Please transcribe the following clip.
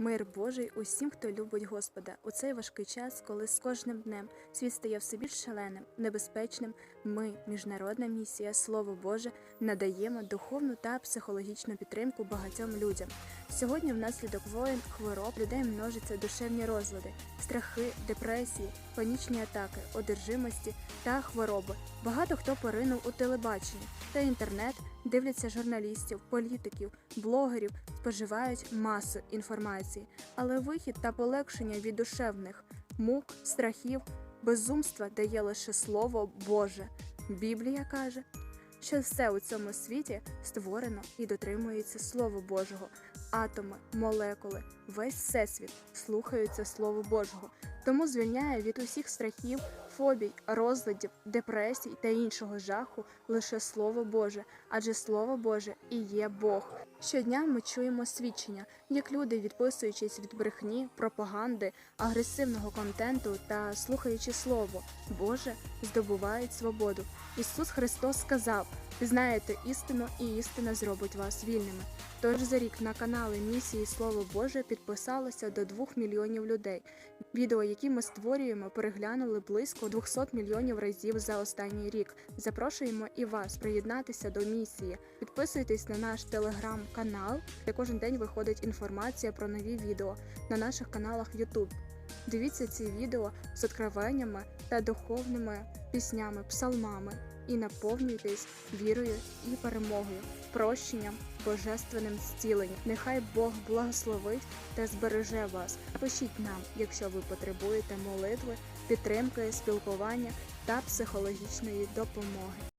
Мир Божий усім, хто любить Господа, у цей важкий час, коли з кожним днем світ стає все більш шаленим, небезпечним. Ми, міжнародна місія, Слово Боже, надаємо духовну та психологічну підтримку багатьом людям. Сьогодні внаслідок воєн, хвороб людей множаться душевні розлади, страхи, депресії, панічні атаки, одержимості та хвороби. Багато хто поринув у телебачення та інтернет, дивляться журналістів, політиків, блогерів, споживають масу інформації, але вихід та полегшення від душевних мук, страхів, безумства дає лише Слово Боже. Біблія каже, що все у цьому світі створено і дотримується Слова Божого. Атоми, молекули, весь всесвіт слухаються Слово Божого, тому звільняє від усіх страхів, фобій, розладів, депресій та іншого жаху лише Слово Боже, адже Слово Боже і є Бог. Щодня ми чуємо свідчення, як люди, відписуючись від брехні, пропаганди, агресивного контенту та слухаючи Слово Боже, здобувають свободу. Ісус Христос сказав: Пізнаєте істину, і істина зробить вас вільними. Тож за рік на канали місії Слово Боже підписалося до 2 мільйонів людей. Відео, які ми створюємо, переглянули близько 200 мільйонів разів за останній рік. Запрошуємо і вас приєднатися до місії. Підписуйтесь на наш телеграм-канал, де кожен день виходить інформація про нові відео на наших каналах YouTube. Дивіться ці відео з откровеннями та духовними піснями, псалмами і наповнюйтесь вірою і перемогою, прощенням, божественним зціленням. Нехай Бог благословить та збереже вас. Пишіть нам, якщо ви потребуєте молитви, підтримки, спілкування та психологічної допомоги.